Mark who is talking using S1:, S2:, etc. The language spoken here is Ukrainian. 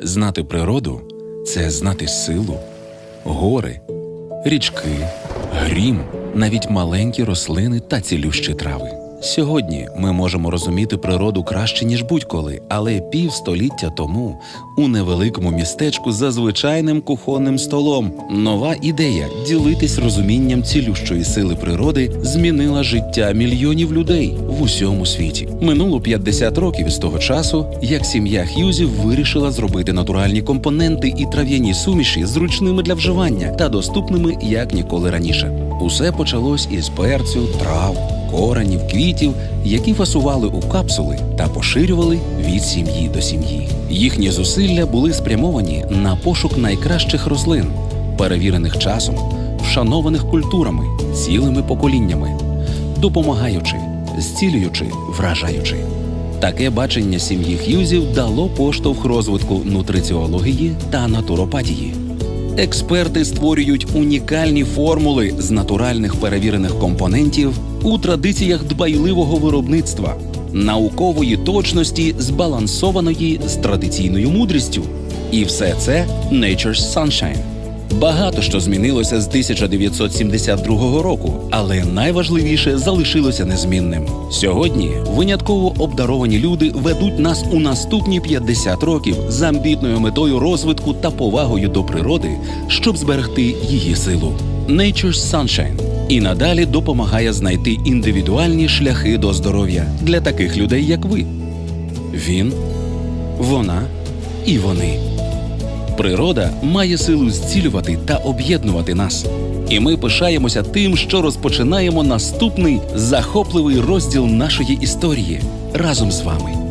S1: Знати природу це знати силу, гори, річки, грім, навіть маленькі рослини та цілющі трави. Сьогодні ми можемо розуміти природу краще, ніж будь-коли, але півстоліття тому у невеликому містечку за звичайним кухонним столом нова ідея ділитись розумінням цілющої сили природи змінила життя мільйонів людей в усьому світі. Минуло 50 років з того часу, як сім'я Х'юзів вирішила зробити натуральні компоненти і трав'яні суміші зручними для вживання та доступними як ніколи раніше. Усе почалось із перцю, трав, коренів, квітів, які фасували у капсули та поширювали від сім'ї до сім'ї. Їхні зусилля були спрямовані на пошук найкращих рослин, перевірених часом, вшанованих культурами, цілими поколіннями, допомагаючи, зцілюючи, вражаючи. Таке бачення сім'ї Х'юзів дало поштовх розвитку нутриціології та натуропатії. Експерти створюють унікальні формули з натуральних перевірених компонентів у традиціях дбайливого виробництва, наукової точності, збалансованої з традиційною мудрістю. І все це Nature's Sunshine. Багато що змінилося з 1972 року, але найважливіше залишилося незмінним. Сьогодні винятково обдаровані люди ведуть нас у наступні 50 років з амбітною метою розвитку та повагою до природи, щоб зберегти її силу. Nature's Sunshine і надалі допомагає знайти індивідуальні шляхи до здоров'я для таких людей, як ви. Він, вона і вони. Природа має силу зцілювати та об'єднувати нас. І ми пишаємося тим, що розпочинаємо наступний захопливий розділ нашої історії разом з вами.